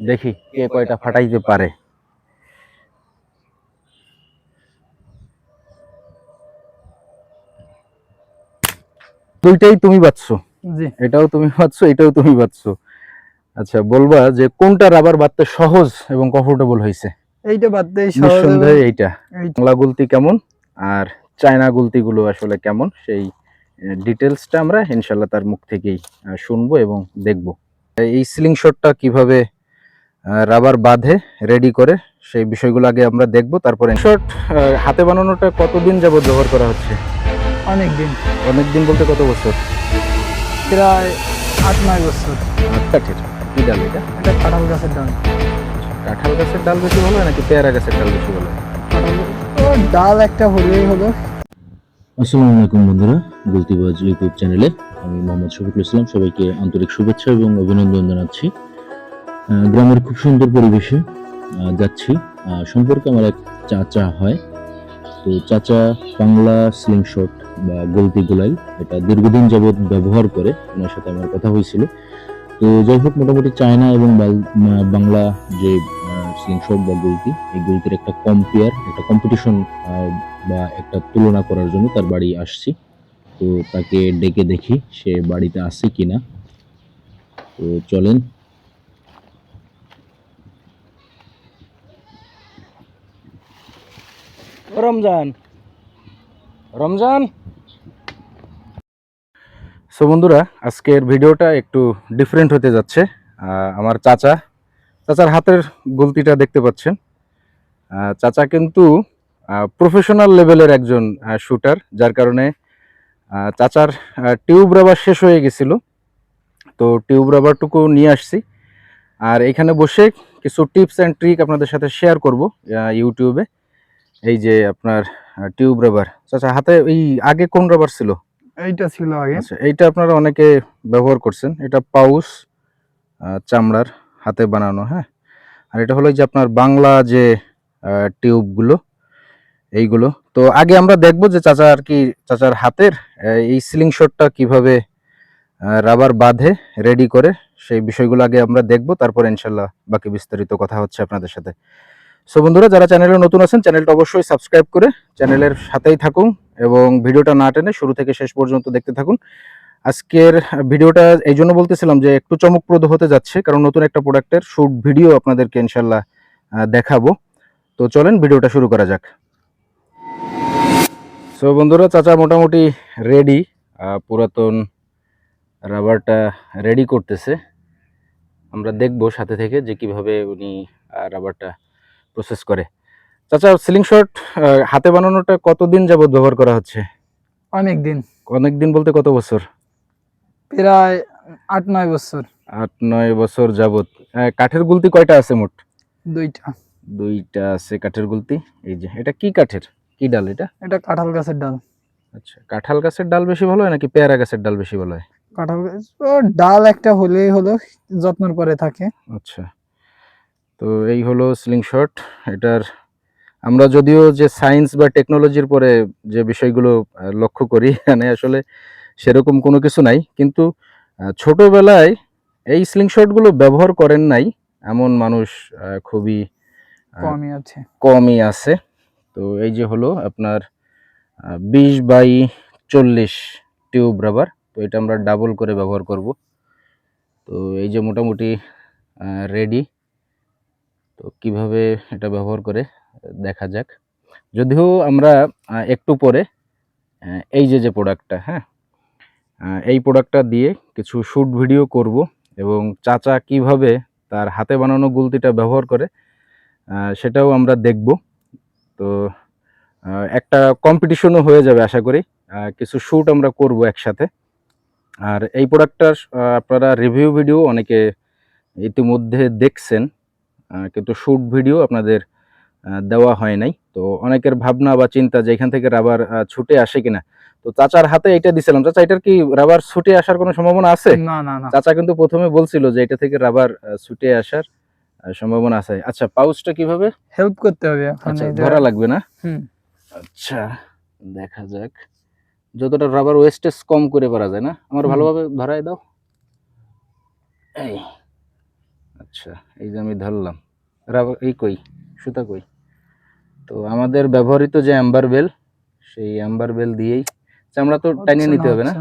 দেখি কে কয়টা ফাটাইতে পারে। দুইটাই তুমি বাঁচছো জি। এটাও তুমি বাঁচছো এটাও তুমি বাঁচছো আচ্ছা বলবা যে কোনটা রাবার বাঁধতে সহজ এবং কমফোর্টেবল হয়েছে? এইটা দিয়ে সহজ এইটা। এই- বাংলা গুলতি কেমন আর চায়না গুলতিগুলো আসলে কেমন সেই ডিটেলসটা আমরা ইনশাল্লাহ তার মুখ থেকেই শুনব এবং দেখব। এই সিলিং শটটা কীভাবে রাবার বাঁধে রেডি করে সেই বিষয়গুলো আগে আমরা দেখব। তারপরে শর্ট হাতে বানানোটা কতদিন যাবত ব্যবহার করা হচ্ছে? অনেক দিন। অনেক দিন বলতে কত বছর? প্রায় আট নয় বছর। কাঠের কি ডাল এটা? এটা কাঁঠাল গাছের ডাল। কাঁঠাল গাছের ডাল বেশি ভালো নাকি পেয়ারা গাছের ডাল বেশি ভালো ডাল একটা হলেই হলো। আসসালামু আলাইকুম বন্ধুরা গুলতিবাজ ইউটিউব চ্যানেলে আমি মোহাম্মদ শফিকুল ইসলাম। সবাইকে আন্তরিক শুভেচ্ছা এবং অভিনন্দন জানাচ্ছি। গ্রামের খুব সুন্দর পরিবেশে যাচ্ছি। সম্পর্কে আমার এক চাচা হয়। তো চাচা বাংলা স্লিং শট বা গলতি গোলাই, এটা দীর্ঘদিন যাবৎ ব্যবহার করে, ওনার সাথে আমার কথা হয়েছিল। তো যাই হোক, মোটামুটি চায়না এবং বাংলা যে স্লিং শট বা গলতি, এই গলতির একটা কম্পেয়ার একটা কম্পিটিশন বা একটা তুলনা করার জন্য তার বাড়ি আসছি। তো তাকে ডেকে দেখি সে বাড়িতে আছে কিনা। তো চলেন রমজান। রমজান? সো বন্ধুরা, আজকের ভিডিওটা একটু ডিফারেন্ট হতে যাচ্ছে। আমার চাচা, চাচার হাতের গলতিটা দেখতে পাচ্ছেন। চাচা কিন্তু প্রফেশনাল লেভেলের একজন শুটার যার কারণে চাচার টিউব রাবার শেষ হয়ে গেছিল। তো টিউব রাবারটুকু নিয়ে আসছি। আর এখানে বসে কিছু টিপস অ্যান্ড ট্রিক আপনাদের সাথে শেয়ার করব ইউটিউবে এই যে আপনার টিউব রাবার। আচ্ছা হাতে এই আগে কোন রাবার ছিল? এইটা ছিল আগে। আচ্ছা এইটা আপনারা অনেকে ব্যবহার করছেন। এটা পাউস চামড়ার হাতে বানানো হ্যাঁ? আর এটা হলো যে আপনার বাংলা যে টিউবগুলো এইগুলো। তো আগে আমরা দেখব যে চাচা আর কি চাচার হাতের এই সিলিং শটটা কীভাবে রাবার বাঁধে রেডি করে সেই বিষয়গুলো আগে আমরা দেখব। তারপর ইনশাল্লাহ বাকি বিস্তারিত কথা হচ্ছে আপনাদের সাথে। সো বন্ধুরা, যারা চ্যানেলে নতুন আছেন চ্যানেলটা অবশ্যই সাবস্ক্রাইব করে চ্যানেলের সাথেই থাকুন এবং ভিডিওটা না টেনে শুরু থেকে শেষ পর্যন্ত দেখতে থাকুন। আজকের ভিডিওটা এই জন্য বলতেছিলাম যে একটু চমকপ্রদ হতে যাচ্ছে, কারণ নতুন একটা প্রোডাক্টের শুট ভিডিও আপনাদেরকে ইনশাল্লাহ দেখাবো। তো চলেন ভিডিওটা শুরু করা যাক। সো বন্ধুরা, চাচা মোটামুটি রেডি পুরাতন রাবারটা রেডি করতেছে। আমরা দেখব সাথে থেকে যে কীভাবে উনি রাবারটা প্রসেস করে। চাচা সিলিং শট হাতে বানানোটা কতদিন যাবত ব্যবহার করা হচ্ছে? অনেক দিন। অনেক দিন বলতে কত বছর? প্রায় আট নয় বছর। আট নয় বছর যাবত আহ, কাঠের গুলতি কয়টা আছে মোট? দুইটা। দুইটা আছে কাঠের গুলতি। এই যে এটা কি কাঠের? কি ডাল এটা? এটা কাঁঠাল গাছের ডাল। আচ্ছা কাঁঠাল গাছের ডাল বেশি ভালো হয় নাকি পেয়ারা গাছের ডাল বেশি ভালো হয়? কাঁঠাল গাছ ডাল একটা হলেই হলো যত্নর পরে থাকে। আচ্ছা। তো এই হলো স্লিং শট এটার আমরা যদিও যে সায়েন্স বা টেকনোলজির পরে যে বিষয়গুলো লক্ষ্য করি এখানে আসলে সেরকম কোনো কিছু নাই কিন্তু ছোটবেলায় এই স্লিং শটগুলো ব্যবহার করেন নাই এমন মানুষ খুবই কমই আছে। কমই আছে। তো এই যে হলো আপনার বিশ বাই চল্লিশ টিউব রাবার তো এটা আমরা ডাবল করে ব্যবহার করব। তো এই যে মোটামুটি রেডি তো কীভাবে এটা ব্যবহার করে, দেখা যাক। যদিও আমরা একটু পরে এই যে যে প্রোডাক্টটা হ্যাঁ? এই প্রোডাক্টটা দিয়ে কিছু শ্যুট ভিডিও করব এবং চাচা কীভাবে তার হাতে বানানো গুলতিটা ব্যবহার করে সেটাও আমরা দেখব। তো একটা কম্পিটিশনও হয়ে যাবে আশা করি। কিছু শ্যুট আমরা করব একসাথে। আর এই প্রোডাক্টটার আপনারা রিভিউ ভিডিও অনেকে ইতিমধ্যে দেখছেন। কিন্তু শ্যুট ভিডিও আপনাদের দেওয়া হয় নাই। তো অনেকের ভাবনা বা চিন্তা যে এখান থেকে রাবার ছুটে আসে কিনা। তো চাচার হাতে এটা দিছিলাম। চাচা এটার কি রাবার ছুটে আসার কোনো সম্ভাবনা আছে? না না না। চাচা কিন্তু প্রথমে বলছিল যে এটা থেকে রাবার ছুটে আসার সম্ভাবনা আছে। আচ্ছা পাউচটা কীভাবে? হেল্প করতে হবে। আচ্ছা ধরা লাগবে না? হুম। আচ্ছা দেখা যাক। যতটা রাবার ওয়েস্টেজ কম করে পারা যায় না? আমার ভালোভাবে ধরাই দাও। এই। আচ্ছা এই যে আমি ধরলাম। রাবার এই কই? সুতা কই? তো আমাদের ব্যবহৃত যে অ্যাম্বার বেল সেই অ্যাম্বার বেল দিয়েই চামড়া তো টানিয়ে নিতে হবে না?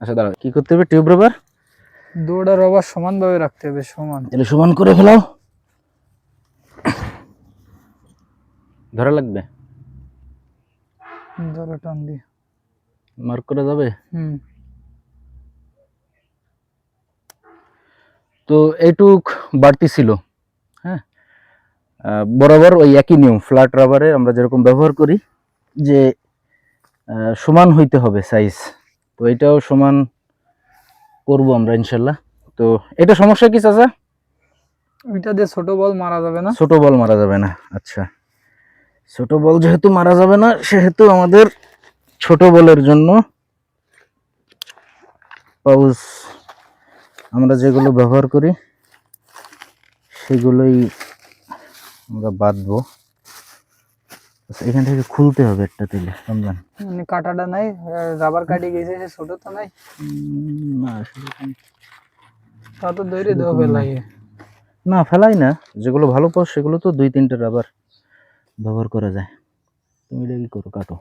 আচ্ছা দাঁড়াও কি করতে হবে? টিউব রাবার দুটা রবার সমানভাবে রাখতে হবে সমান। তাহলে সমান করে ফেলাও। ধরা লাগবে? ধরো টান দিয়ে। মার্ক করা যাবে? হুম। তো এইটুক বাড়তি ছিল হ্যাঁ? বরাবর ওই একই নিয়ম ফ্ল্যাট রাবারে আমরা যেরকম ব্যবহার করি যে সমান হইতে হবে সাইজ তো এটাও সমান করব আমরা ইনশাল্লাহ। তো এটা সমস্যা কি চাচা? ওইটা দিয়ে ছোট বল মারা যাবে না। ছোট বল মারা যাবে না আচ্ছা। ছোট বল যেহেতু মারা যাবে না সেহেতু আমাদের ছোট বলের জন্য পাউচ আমরা যেগুলো ব্যবহার করি সেগুলোই আমরা বাঁধবো। আচ্ছা, এখান থেকে খুলতে হবে একটা তেলে রমজান। মানে কাটাটা নাই রাবার কাটি গেছে সে ছোট তো নাই। না তা তো দৈরে দেওয়া লাগে। না ফেলাই না। যেগুলো ভালো পাও সেগুলো তো দুই তিনটে রাবার ব্যবহার করা যায়। তুমি এটা কি করো কাটো।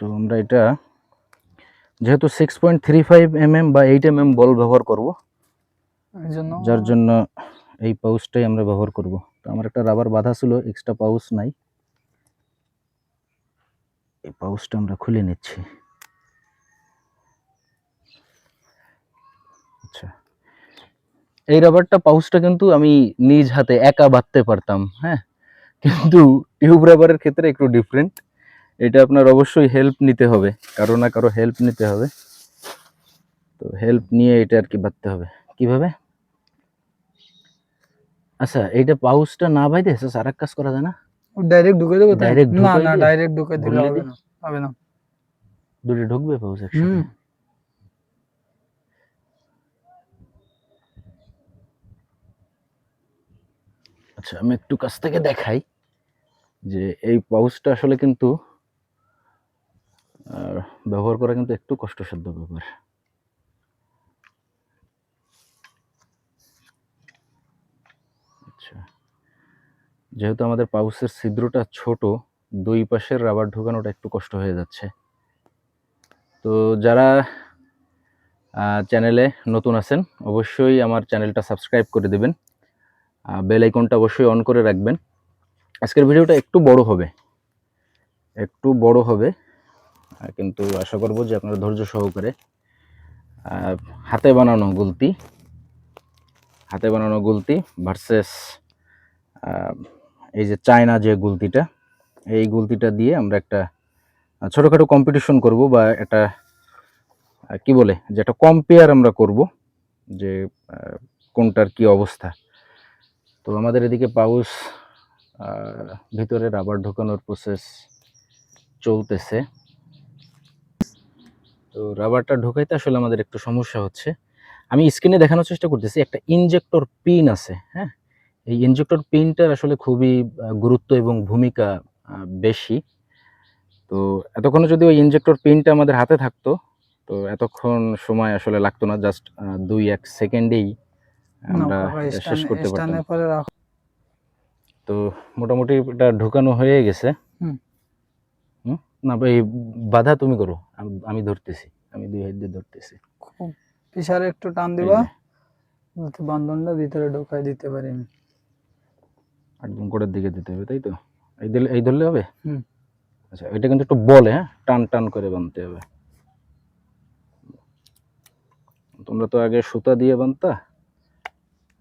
তো আমরা এটা যেহেতু six point three five M M বা এইট এম এম বল ব্যবহার করব যার জন্য এই পাউচটাই আমরা ব্যবহার করব। তো আমার একটা রাবার বাঁধা ছিল এক্সট্রা পাউচ নাই। এই পাউচটা আমরা খুলে নিচ্ছি। আচ্ছা। এই রাবারটা পাউচটা কিন্তু আমি নিজ হাতে একা বাঁধতে পারতাম হ্যাঁ? কিন্তু টিউব রাবারের ক্ষেত্রে একটু ডিফারেন্ট এটা আপনার অবশ্যই হেল্প নিতে হবে। কারও না কারও হেল্প নিতে হবে। তো হেল্প নিয়ে এটা আর কি বাঁধতে হবে। কীভাবে? আচ্ছা এইটা পাউচটা না বাইদে আর এক কাজ করা যায় না? ডাইরেক্ট ঢুকে দেবো? Direct না না ডাইরেক্ট ঢুকে দিলে হবে না হবে না। দুটো ঢুকবে পাউচ একসাথে? আচ্ছা আমি একটু কাছ থেকে দেখাই যে এই পাউচটা আসলে কিন্তু ব্যবহার করা কিন্তু একটু কষ্টসাধ্য ব্যাপার। আচ্ছা। যেহেতু আমাদের পাউসের ছিদ্রটা ছোট, দুই পাশের রাবার ঢোকানোটা একটু কষ্ট হয়ে যাচ্ছে। তো যারা চ্যানেলে নতুন আছেন, অবশ্যই আমার চ্যানেলটা সাবস্ক্রাইব করে দেবেন। বেল আইকনটা অবশ্যই অন করে রাখবেন। আজকের ভিডিওটা একটু বড় হবে। একটু বড় হবে। কিন্তু আশা করব যে আপনারা ধৈর্য সহকারে হাতে বানানো গুলতি, হাতে বানানো গুলতি ভার্সেস এই যে চায়না যে গুলতিটা, এই গুলতিটা দিয়ে আমরা একটা ছোটোখাটো কম্পিটিশন করব বা একটা কি বলে, যে একটা কম্পেয়ার আমরা করব যে কোনটার কি অবস্থা। তো আমাদের এদিকে পাউস ভিতরে রাবার ঢোকানোর প্রসেস চলতেছে। তো রাবারটা ঢোকাইতে আসলে আমাদের একটু সমস্যা হচ্ছে। আমি স্ক্রিনে দেখানোর চেষ্টা করতেছি একটা ইনজেক্টর পিন আছে হ্যাঁ? এই ইনজেক্টর পিনটার আসলে খুবই গুরুত্ব এবং ভূমিকা বেশি। তো এতক্ষণে যদি ওই ইনজেক্টর পিনটা আমাদের হাতে থাকতো তো এতক্ষণ সময় আসলে লাগতো না জাস্ট দুই এক সেকেন্ডেই আমরা শেষ করতে পারতাম। তো মোটামুটি এটা ঢোকানো হয়ে গেছে? না এই বাধা তুমি করো। আমি- ধরতেছি। আমি দুই হাত দিয়ে ধরতেছি। খুব। পিছারে একটু টান দিবা। যাতে বান্ধনটা ভিতরে ঢোকাই দিতে পারি আমি। একদম গোড়ার দিকে দিতে হবে তাই তো? এই দিলে এই ধরলে হবে? হুম। আচ্ছা এটা কিন্তু একটু বলে হ্যাঁ? টান টান করে বানতে হবে। তোমরা তো আগে সুতা দিয়ে বানতা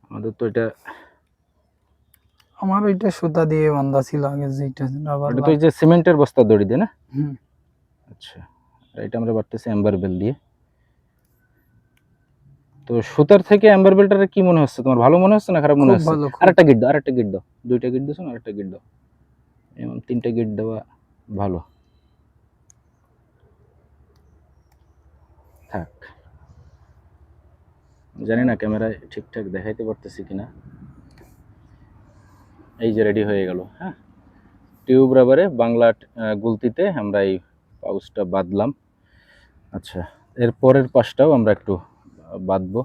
আমাদের তো এটা আমার ওইটা সুতা দিয়ে বান্ধা ছিল আগে যেটা রাবার এটা তো এই যে সিমেন্টের বস্তা দড়ি দিয়ে না? হুম। আচ্ছা এটা আমরা বাড়তেছি অ্যাম্বার বেল দিয়ে। তো সুতার থেকে অ্যাম্বার বেলটার কি মনে হচ্ছে? তোমার ভালো মনে হচ্ছে না খারাপ মনে হচ্ছে? আরেকটা গিট দাও আরেকটা গিট দাও। দুইটা গিট দিছো না আরেকটা গিট দাও। এমন তিনটা গিট দেওয়া ভালো। থাক। জানি না ক্যামেরায় ঠিকঠাক দেখাইতে পারতেছি কিনা। এই যে রেডি হয়ে গেল হ্যাঁ? টিউব রাবারে বাংলা গুলতিতে আমরা এই পাউচটা বাঁধলাম। আচ্ছা এর পরের পাশটাও আমরা একটু বাঁধবো।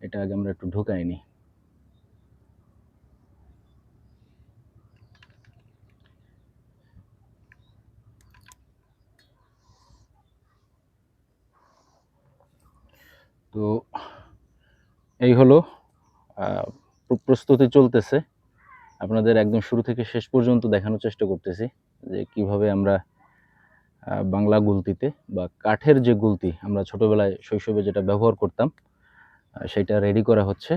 এটা আগে আমরা একটু ঢুকাইনি তো এই হলো প্রস্তুতি চলতেছে। আপনাদের একদম শুরু থেকে শেষ পর্যন্ত দেখানোর চেষ্টা করতেছি যে কীভাবে আমরা বাংলা গুলতিতে বা কাঠের যে গুলতি, আমরা ছোটবেলায় শৈশবে যেটা ব্যবহার করতাম সেটা রেডি করা হচ্ছে।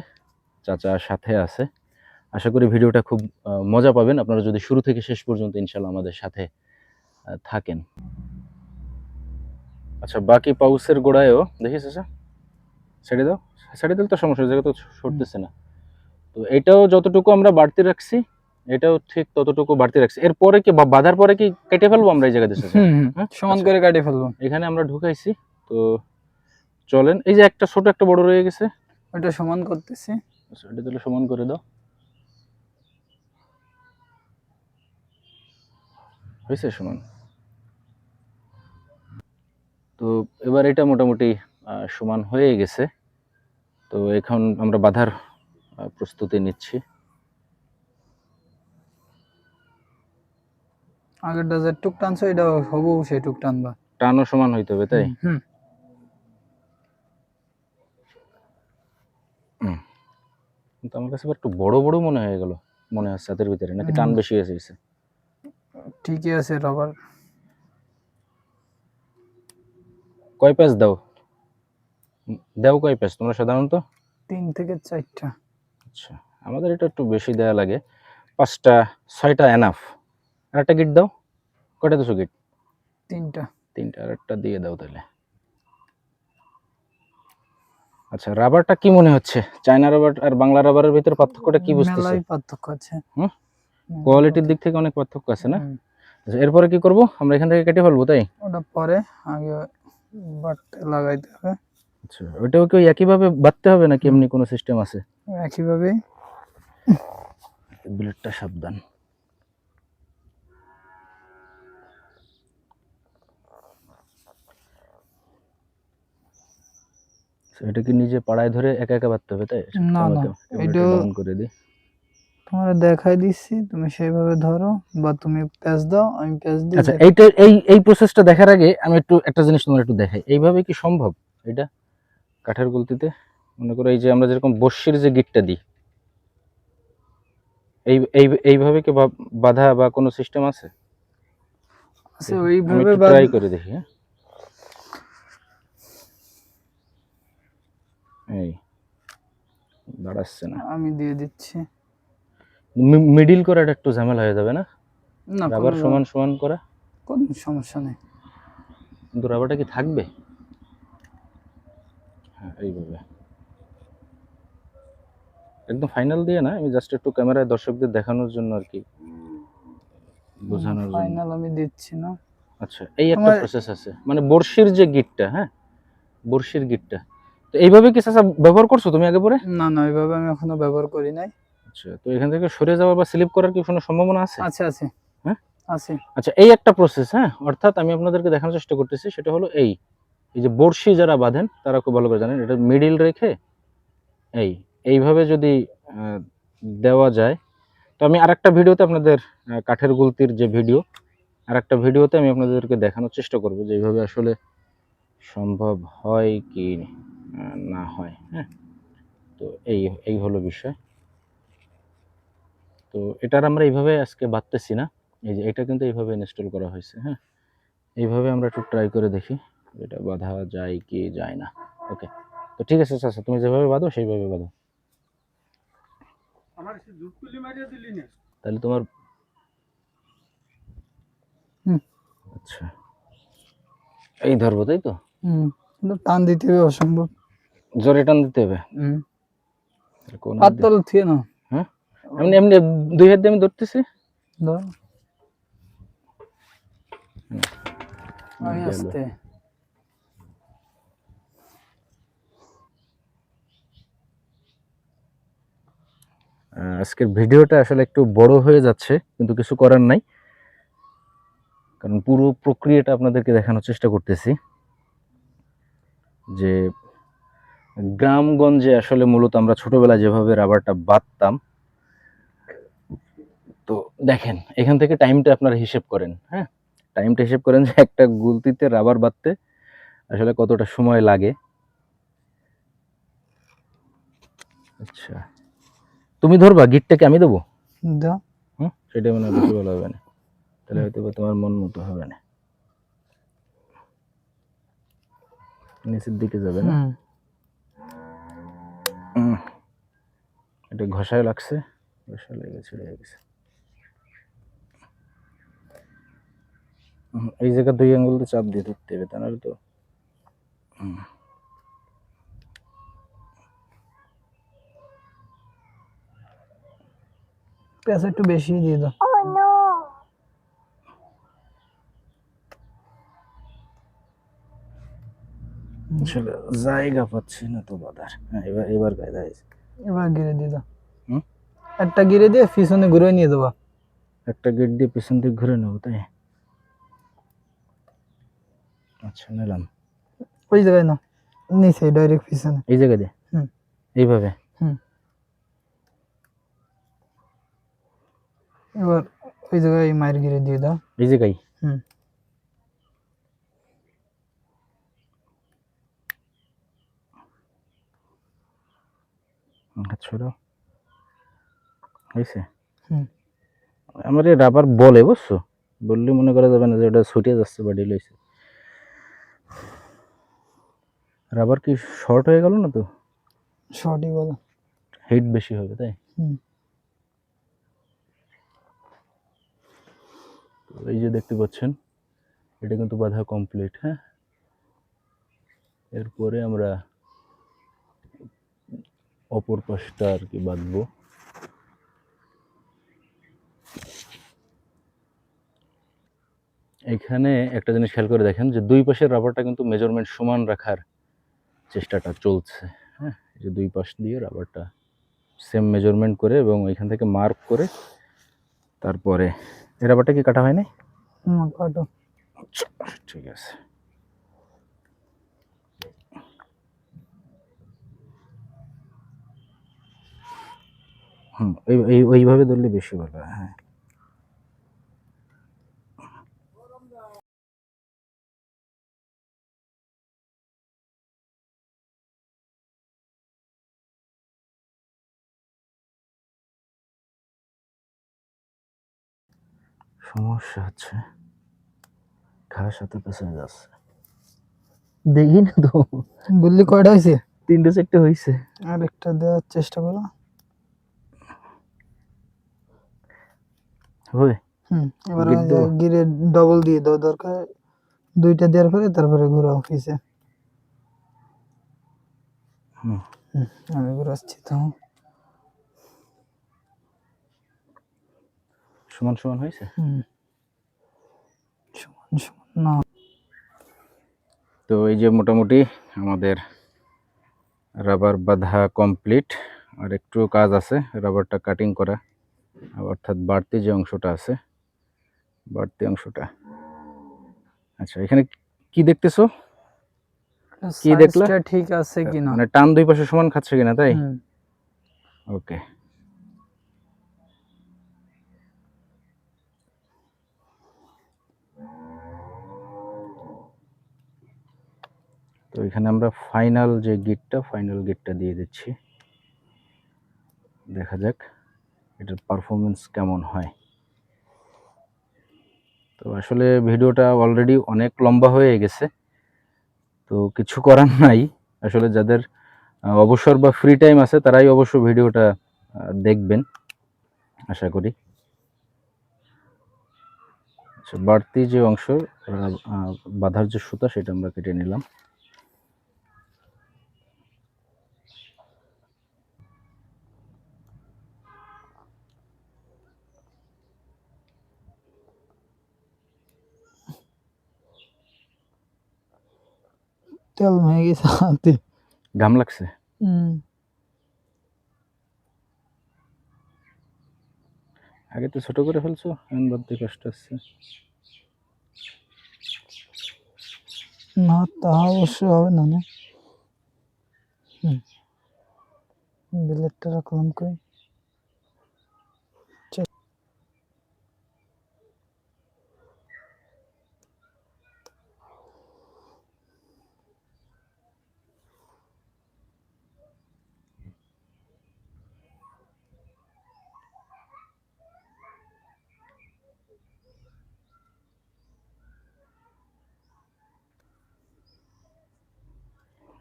চাচা সাথে আছে। আশা করি ভিডিওটা খুব মজা পাবেন। আপনারা যদি শুরু থেকে শেষ পর্যন্ত ইনশাল্লাহ আমাদের সাথে থাকেন। আচ্ছা বাকি পাউসের গোড়ায়ও দেখিস চাচা? ছেড়ে দাও। ছেড়ে দিলে তো সমস্যা জায়গা তো সরতেছে না। তো এটাও যতটুকু আমরা বাড়তি রাখছি এটাও ঠিক ততটুকু বাড়তি রাখছি। এরপরে কি বাঁধার পরে কি কেটে ফেলব আমরা এই জায়গাতে হ্যাঁ? সমান আচ্ছা। করে কাটিয়ে ফেলব। এখানে আমরা ঢুকাইছি তো চলেন এই যে একটা ছোট একটা বড় রয়ে গেছে। ওইটা সমান করতেছি। আচ্ছা, এটা তাহলে সমান করে দাও। হয়েছে সমান। তো এবার এটা মোটামুটি আহ, সমান হয়ে গেছে। তো এখন আমরা বাধার প্রস্তুতি নিচ্ছি। আগেরটা যে টুক টানছো এটা হবু সেই টুক টানবা টানও সমান হইতে হবে তাই? হুম আমার কাছে একটু বড় বড় মনে হয়ে গেল মনে হচ্ছে হাতের ভিতরে নাকি টান বেশি হয়ে গেছে? ঠিকই আছে রবার। কয় প্যাচ দাও? দাও কয় প্যাচ? তোমরা সাধারণত? তিন থেকে চারটা। আচ্ছা আমাদের এটা একটু বেশি দেয়া লাগে। পাঁচটা ছয়টা এনাফ আর একটা গিট দাও। কটা দুশো গিট তিনটা। তিনটা আর একটা দিয়ে দাও তাহলে। আচ্ছা রাবারটা কি মনে হচ্ছে? চায়না রাবার আর বাংলা রাবারের ভিতরে পার্থক্যটা কি বুঝতেছে? পার্থক্য আছে। হুম? হুম, কোয়ালিটির দিক থেকে অনেক পার্থক্য আছে না? আচ্ছা এরপরে কি করব? আমরা এখান থেকে কেটে ফেলব তাই? ওটা পরে আগে বাট লাগাইতে হবে। আচ্ছা ওইটাও কি একইভাবে বাঁধতে হবে নাকি এমনি কোনো সিস্টেম আছে? একইভাবে। সাবধান। So, এটা কি নিজে পাড়ায় ধরে একা একা বাঁধতে হবে তাই? না, না, এটা- করে দিই। তোমার দেখাই দিচ্ছি তুমি সেইভাবে ধরো বা তুমি প্যাচ দাও আমি প্যাচ দিই আচ্ছা এইটা এই এই প্রসেসটা দেখার আগে আমি একটু একটা জিনিস তোমার একটু দেখাই। এইভাবে কি সম্ভব এটা? কাঠের গুলতিতে। মনে করো এই যে আমরা যেরকম বর্ষির যে গিটটা দিই এই এই এইভাবে কি বাধা বা কোনো সিস্টেম আছে? ওইভাবে ট্রাই করে দেখি হ্যাঁ। এই দাঁড়াচ্ছে না। আমি দিয়ে দিচ্ছি। মিডিল করাটা একটু ঝামেলা হয়ে যাবে না? না রাবার সমান সমান করা? কোনো সমস্যা নেই। রাবারটা কি থাকবে? হ্যাঁ এইভাবে। একদম ফাইনাল দিয়ে না? আমি জাস্ট একটু ক্যামেরায় দর্শকদের দেখানোর জন্য আর কি। বোঝানোর জন্য। ফাইনাল আমি দিচ্ছি না। আচ্ছা এই একটা প্রসেস আছে। মানে বর্ষির যে গিটটা হ্যাঁ? বর্ষির গিটটা। তো এইভাবে কি চাচা ব্যবহার করছ তুমি আগে পরে? না না এইভাবে আমি এখনও ব্যবহার করি নাই। আচ্ছা তো এখান থেকে সরে যাওয়ার বা স্লিপ করার কি কোনো সম্ভাবনা আছে? আছে আছে। হ্যাঁ? আছে। আচ্ছা এই একটা প্রসেস হ্যাঁ? অর্থাৎ আমি আপনাদেরকে দেখানোর চেষ্টা করতেছি সেটা হলো এই। এই যে বড়শি যারা বাঁধেন, তারা খুব ভালো করে জানেন, এটা মিডিল রেখে এই, এইভাবে যদি দেওয়া যায়। তো আমি আরেকটা ভিডিওতে আপনাদের কাঠের গুলতির যে ভিডিও, আরেকটা ভিডিওতে আমি আপনাদেরকে দেখানোর চেষ্টা করব যে এইভাবে আসলে সম্ভব হয় কি না হয় হ্যাঁ? তো এই এই হলো বিষয়। তো এটার আমরা এইভাবে আজকে বাঁধতেছি না। এই যে এটা কিন্তু এইভাবে ইনস্টল করা হয়েছে হ্যাঁ? এইভাবে আমরা একটু ট্রাই করে দেখি। এটা বাঁধা যায় কি যায় না। ওকে তো ঠিক আছে আচ্ছা তুমি যেভাবে বাঁধো সেইভাবে বাঁধো। তাহলে তোমার হুম। আচ্ছা। এই ধরবো তাই তো? হুম কিন্তু টান দিতে হবে অসম্ভব। জোরে টান দিতে হবে? হুম। তাহলে কোন হাত হাত দিয়ে? তল থুয়ে না হ্যাঁ? এমনি এমনি দুই হাত দিয়ে আমি ধরতেছি? ধর। আমি গেলো। আস্তে। আজকের ভিডিওটা আসলে একটু বড় হয়ে যাচ্ছে, কিন্তু কিছু করার নাই। কারণ পুরো প্রক্রিয়াটা আপনাদেরকে দেখানোর চেষ্টা করতেছি যে গ্রামগঞ্জে আসলে মূলত আমরা ছোটবেলায় যেভাবে রাবারটা বাঁধতাম, তো দেখেন, এখান থেকে টাইমটা আপনারা হিসেব করেন হ্যাঁ? টাইমটা হিসেব করেন যে একটা গুলতিতে রাবার বাঁধতে আসলে কতটা সময় লাগে। আচ্ছা। তুমি ধরবা গিটটাকে আমি দেবো? দাও। হুম? সেটা মনে হয় বেশি ভালো হবে না। তাহলে হয়তো বা তোমার মন মতো হবে না। নিচের দিকে যাবে না। এটা ঘষায় লাগছে। ঘষা লেগে ছিঁড়ে গেছে। এই জায়গা দুই আঙ্গুল তো চাপ দিয়ে ধরতে হবে তা নাহলে তো হুম। পেঁয়াজ একটু বেশি দিয়ে দাও। আসলে জায়গা পাচ্ছি না তো বাদার। হ্যাঁ এবার এবার কায়দা হয়েছে। এবার গিরে দিয়ে দাও। হুম? একটা গিরে দিয়ে পিছনে ঘুরে নিয়ে দেবো। একটা গেট দিয়ে পেছন দিকে ঘুরে নেব তাই? আচ্ছা নিলাম। ওই জায়গায় না নিচে ডাইরেক্ট পিছনে। এই জায়গা দিয়ে? হুম। এইভাবে? এবার ওই জায়গায় মায়ের গিরে দিয়ে দাও। এই জায়গায়? হুম। হাত হয়েছে? হুম। আমার এই রাবার বলে বুঝছ? বললে মনে করা যাবে না যে ওটা ছুটে যাচ্ছে বা ডিল হয়েছে। রাবার কি শর্ট হয়ে গেল না তো? শর্টই বলো হিট বেশি হবে তাই? হুম। এই যে দেখতে পাচ্ছেন, এটা কিন্তু বাঁধা কমপ্লিট হ্যাঁ? এরপরে আমরা অপর পাশটা আর কি বাঁধবো। এখানে একটা জিনিস খেয়াল করে দেখেন যে দুই পাশের রাবারটা কিন্তু মেজারমেন্ট সমান রাখার চেষ্টাটা চলছে হ্যাঁ? যে দুই পাশ দিয়ে রাবারটা সেম মেজারমেন্ট করে এবং এখান থেকে মার্ক করে তারপরে এই রাবারটা কি কাটা হয় নাই হুম কাটো আচ্ছা ঠিক আছে হুম এই এই ওইভাবে ধরলে বেশি ভালো হয়, সমস্যা হচ্ছে। ঘাস সাথে পেছনে যাচ্ছে। দেখি না তো। গুল্লি কয়টা হয়েছে তিনটে চারটে হয়েছে আর একটা দেওয়ার চেষ্টা করো। হুম এবার গিরে ডবল দিয়ে দাও দরকার। দুইটা দেওয়ার পরে তারপরে ঘুরাও পিছে হুম। হুম, আমি ঘুরাচ্ছি তো। সমান সমান হয়েছে? সমান সমান না। তো এই যে মোটামুটি আমাদের রাবার বাঁধা কমপ্লিট আর একটু কাজ আছে রাবারটা কাটিং করা। অর্থাৎ বাড়তি যে অংশটা আছে বাড়তি অংশটা। আচ্ছা এখানে কি দেখতেছো? কি দেখলা? ঠিক আছে কিনা? মানে টান দুই পাশে সমান খাচ্ছে কিনা তাই? ওকে তো এখানে আমরা ফাইনাল যে গিটটা ফাইনাল গিটটা দিয়ে দিচ্ছি। দেখা যাক এটার পারফরমেন্স কেমন হয়। তো আসলে ভিডিওটা অলরেডি অনেক লম্বা হয়ে গেছে। তো কিছু করার নাই। আসলে যাদের অবসর বা ফ্রি টাইম আছে, তারাই অবশ্য ভিডিওটা দেখবেন। আশা করি। আচ্ছা বাড়তি যে অংশ বাঁধার যে সুতা, সেটা আমরা কেটে নিলাম। তেল হয়ে গেছে হাতে। ঘাম লাগছে? আগে তো ছোট করে ফেলছো এখন বাড়তি কষ্ট আসছে না তা অবশ্য হবে না না। বিলেটটা রাখলাম কই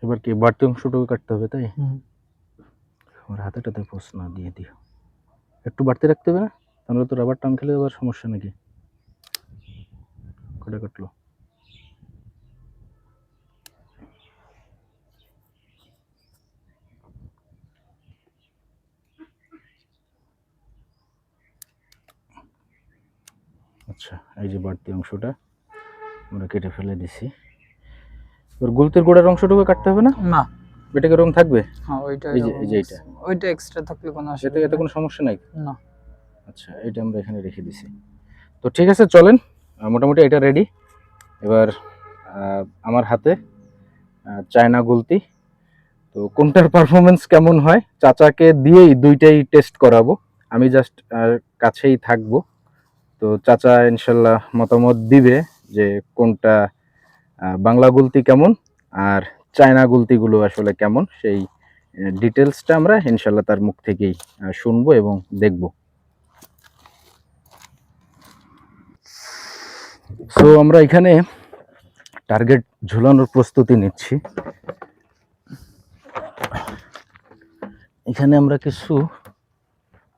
এবার কি বাড়তি অংশটুকু কাটতে হবে তাই? হুম। আমার হাতেটাতে পোষ না দিয়ে দিও। একটু বাড়তি রাখতে হবে না? তাহলে তো রাবার টান খেলে আবার সমস্যা নাকি? কটা কাটলো? আচ্ছা এই যে বাড়তি অংশটা আমরা কেটে ফেলে দিছি। এবার গুলতির গোড়ার অংশটুকু কাটতে হবে না? না। এটাকে রং থাকবে? হ্যাঁ ওইটা এই যে এই যে এইটা। ওইটা এক্সট্রা থাকলে কোনো অসুবিধা এতে কোনো সমস্যা নাই? না। আচ্ছা এটা আমরা এখানে রেখে দিছি। তো ঠিক আছে চলেন। মোটামুটি এটা রেডি এবার আমার হাতে চায়না গুলতি। তো কোনটার পারফরমেন্স কেমন হয়? চাচাকে দিয়েই দুইটাই টেস্ট করাবো। আমি জাস্ট কাছেই থাকব। তো চাচা ইনশাল্লাহ মতামত দিবে যে কোনটা বাংলা গুলতি কেমন আর চায়না গুলতিগুলো আসলে কেমন? সেই ডিটেলসটা আমরা ইনশাল্লাহ তার মুখ থেকেই শুনব এবং দেখব। সো আমরা এখানে টার্গেট ঝুলানোর প্রস্তুতি নিচ্ছি। এখানে আমরা কিছু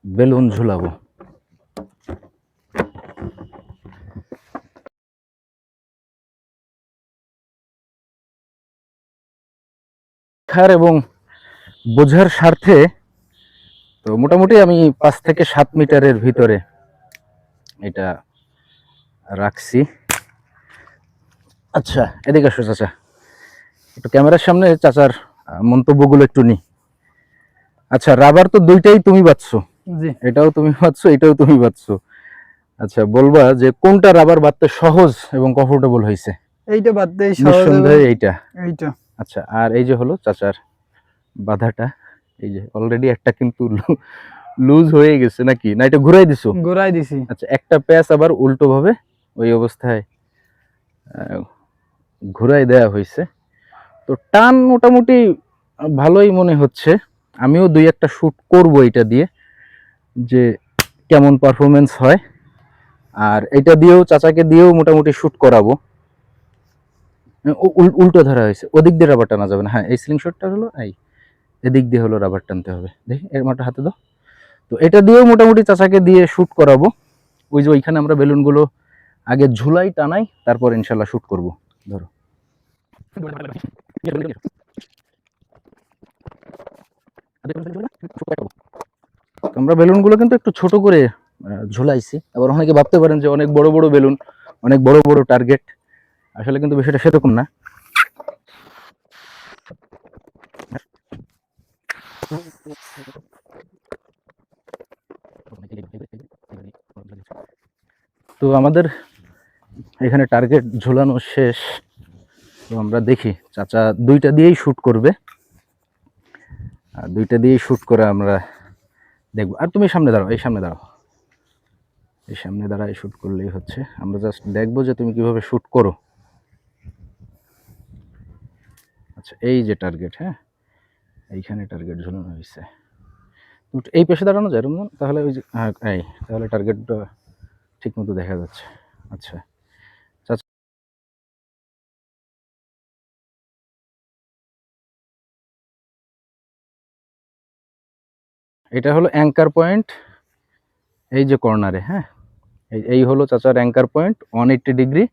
বেলুন ঝুলাবো। শিক্ষার এবং বোঝার স্বার্থে তো মোটামুটি আমি পাঁচ থেকে সাত মিটারের ভিতরে এটা রাখছি। আচ্ছা এদিকে আসো চাচা। একটু ক্যামেরার সামনে চাচার মন্তব্যগুলো একটু নি। আচ্ছা রাবার তো দুইটাই তুমি বাঁচছো এটাও তুমি বাঁচছো এটাও তুমি বাঁচছো আচ্ছা বলবা যে কোনটা রাবার বাঁধতে সহজ এবং কমফোর্টেবল হয়েছে এইটা দেই এইটা। এইটা। আচ্ছা আর এই যে হলো চাচার বাধাটা এই যে অলরেডি একটা কিন্তু লুজ হয়ে গেছে নাকি? না এটা ঘুরাই দিছো? গোড়াই দিছি। আচ্ছা একটা প্যাচ আবার উল্টো ভাবে ওই অবস্থায় ঘুরাই দেয়া হয়েছে। তো টান মোটামুটি ভালোই মনে হচ্ছে। আমিও দুই একটা শ্যুট করব এটা দিয়ে যে কেমন পারফরমেন্স হয়। আর এটা দিয়েও চাচাকে দিয়েও মোটামুটি শ্যুট করাবো। উল্টো ধরা হয়েছে। ওদিক দিয়ে রাবার টানা যাবে না। হ্যাঁ এই স্লিং শটটা হলো, এই এদিক দিয়ে হলো রাবার টানতে হবে। দেখি এর মাটা হাতে দাও। তো এটা দিয়েও মোটামুটি চাচাকে দিয়ে শ্যুট করাবো। ওই যে ওইখানে আমরা বেলুনগুলো আগে ঝুলাই, টানাই, তারপর ইনশাল্লাহ শ্যুট করব। ধরো। আমরা বেলুনগুলো কিন্তু একটু ছোট করে ঝুলাইছি। আবার অনেকে ভাবতে পারেন যে অনেক বড় বড় বেলুন, অনেক বড় বড় টার্গেট আসলে কিন্তু বিষয়টা সেরকম না। তো আমাদের এখানে টার্গেট ঝোলানো শেষ। তো আমরা দেখি, চাচা দুইটা দিয়েই শ্যুট করবে। আর দুইটা দিয়েই শ্যুট করে আমরা দেখব। আর তুমি সামনে দাঁড়াও, এই সামনে দাঁড়াও। এই সামনে দাঁড়ায় শ্যুট করলেই হচ্ছে। আমরা জাস্ট দেখব যে তুমি কীভাবে শ্যুট করো। আচ্ছা এই যে টার্গেট হ্যাঁ? এইখানে টার্গেট ঝুলানো হয়েছে এই পেশে দাঁড়ানো যায় রমজান তাহলে ওই যে হ্যাঁ এই, তাহলে টার্গেটটা ঠিক মতো দেখা যাচ্ছে। আচ্ছা। এটা হলো অ্যাঙ্কার পয়েন্ট এই যে কর্নারে হ্যাঁ? এই এই হলো চাচার anchor point one eighty degree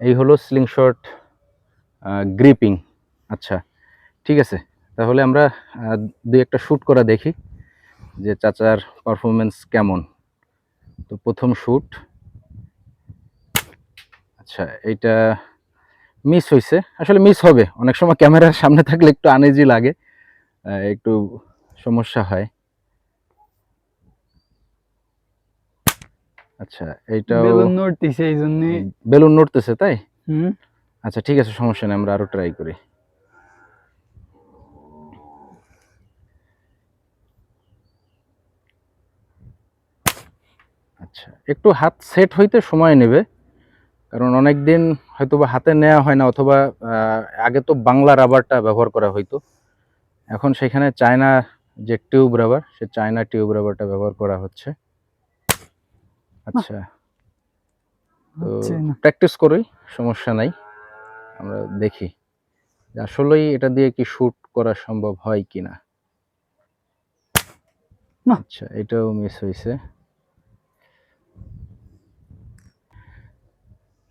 এই হলো স্লিংশট গ্রিপিং আচ্ছা ঠিক আছে। তাহলে আমরা দুই একটা শ্যুট করা দেখি যে চাচার পারফরমেন্স কেমন। তো প্রথম শ্যুট আচ্ছা এইটা মিস হয়েছে আসলে মিস হবে। অনেক সময় ক্যামেরার সামনে থাকলে একটু আনেজি লাগে। একটু সমস্যা হয়। আচ্ছা এইটাও বেলুন নড়তিছে এই জন্য। বেলুন নড়তেছে তাই? হুম। আচ্ছা ঠিক আছে সমস্যা নেই আমরা আরও ট্রাই করি। আচ্ছা একটু হাত সেট হইতে সময় নেবে কারণ অনেক দিন হয়তো বা হাতে নেওয়া হয় না অথবা আগে তো বাংলা রাবারটা ব্যবহার করা হইতো। এখন সেখানে চায়না যে টিউব রাবার সে চায়না টিউব রাবারটা ব্যবহার করা হচ্ছে। আচ্ছা তো প্র্যাকটিস করি সমস্যা নাই আমরা দেখি। আসলেই এটা দিয়ে কি শুট করা সম্ভব হয় কিনা? আচ্ছা এটাও মিস হয়েছে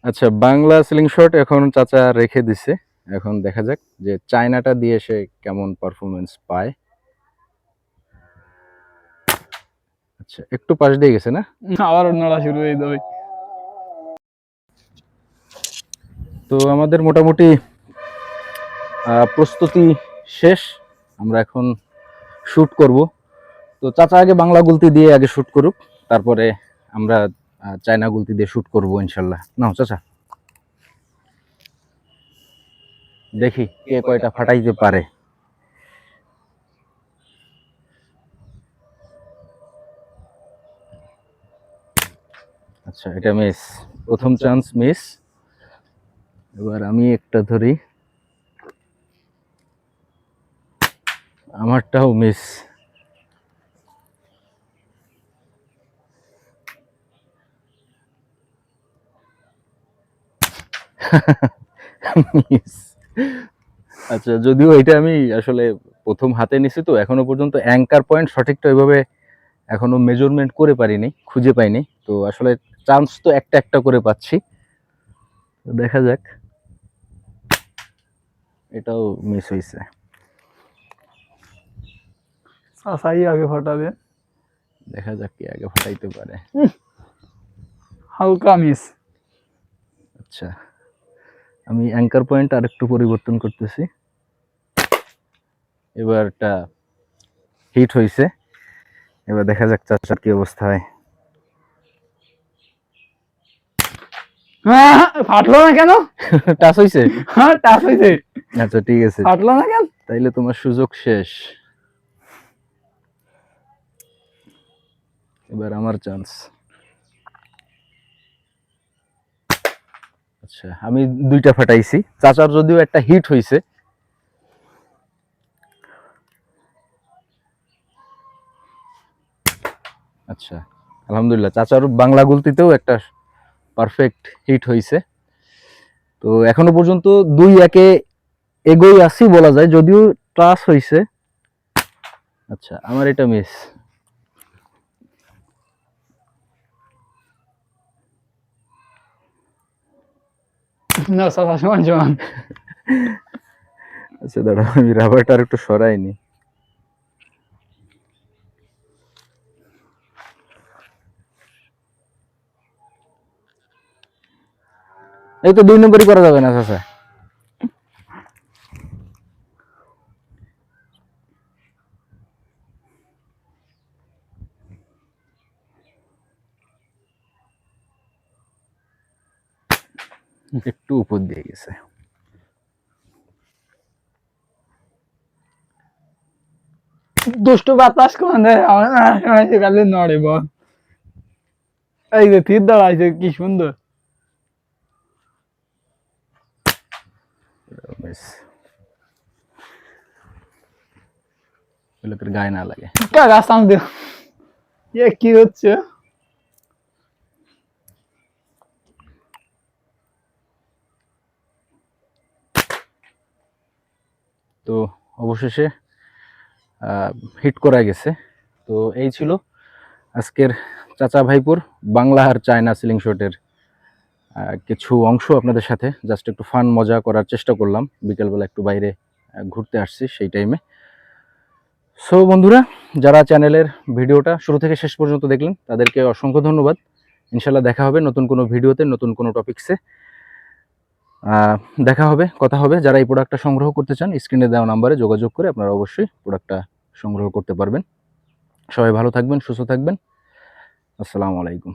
আচ্ছা বাংলা সিলিং শট এখন চাচা রেখে দিছে। এখন দেখা যাক যে চায়নাটা দিয়ে সে কেমন পারফরমেন্স পায়। আচ্ছা একটু পাশ দিয়ে গেছে না? আবার নড়া শুরু হয়ে যাবে। তো আমাদের মোটামুটি প্রস্তুতি শেষ। আমরা এখন শুট করব। তো চাচা আগে বাংলা গুলতি দিয়ে আগে শুট করুক। তারপরে আমরা চায়না গুলতি দিয়ে শুট করব ইনশাল্লাহ। নাও চাচা। দেখি কে কয়টা ফাটাইতে পারে। আচ্ছা এটা মিস প্রথম চান্স মিস এবার আমি একটা ধরি। আমারটাও মিস আচ্ছা যদিও এটা আমি আসলে প্রথম হাতে নিছি তো এখনও পর্যন্ত অ্যাঙ্কার পয়েন্ট সঠিকটা ওইভাবে এখনও মেজারমেন্ট করে পারিনি খুঁজে পাইনি। তো আসলে চান্স তো একটা একটা করে পাচ্ছি। দেখা যাক। এটাও মিস হয়েছে চাচাই আগে ফাটাবে। দেখা যাক কি আগে ফাটাইতে পারে। হালকা মিস আচ্ছা। আমি অ্যাঙ্কার পয়েন্ট আর একটু পরিবর্তন করতেছি। এবারটা হিট হয়েছে এবার দেখা যাক চাচার কি অবস্থা হয়। হ্যাঁ, ফাটলো না কেন? টাচ হ্যাঁ টাচ আচ্ছা ঠিক আছে। ফাটলো না কেন? তাইলে তোমার সুযোগ শেষ। এবার আমার চান্স আচ্ছা আমি দুইটা ফাটাইছি। চাচার যদিও একটা হিট হইছে। আচ্ছা আলহামদুলিল্লাহ, চাচার বাংলা গুলতিতেও একটা পারফেক্ট হিট হইছে। তো এখনও পর্যন্ত দুই একে এগোই আসি বলা যায়, যদিও ট্রাস হইছে। আচ্ছা আমার এটা মিস না সমান সমান। আচ্ছা দাঁড়া আমি রাবারটা আর একটু সরাইনি এই তো দুই নম্বরই করা যাবে না চাচা একটু উপর দিয়ে গেছে। দুষ্টু বাতাস কোন শোনাইছে খালি নড়ে বল। এই যে তীর দাঁড়াইছে কি সুন্দর। গায়ে না লাগে। কা গাছ টান এ কি হচ্ছে? তো অবশেষে হিট করা গেছে। তো এই ছিল আজকের চাচা ভাইপুর বাংলা আর চায়না সিলিং শটের কিছু অংশ আপনাদের সাথে। জাস্ট একটু ফান মজা করার চেষ্টা করলাম। বিকেলবেলা একটু বাইরে ঘুরতে আসছি সেই টাইমে সো বন্ধুরা, যারা চ্যানেলের ভিডিওটা শুরু থেকে শেষ পর্যন্ত দেখলেন, তাদেরকে অসংখ্য ধন্যবাদ। ইনশাল্লাহ দেখা হবে নতুন কোনো ভিডিওতে, নতুন কোনো টপিকসে দেখা হবে, কথা হবে। যারা এই প্রোডাক্টটা সংগ্রহ করতে চান স্ক্রিনে দেওয়া নাম্বারে যোগাযোগ করে আপনারা অবশ্যই প্রোডাক্টটা সংগ্রহ করতে পারবেন। সবাই ভালো থাকবেন, সুস্থ থাকবেন। আসসালামু আলাইকুম।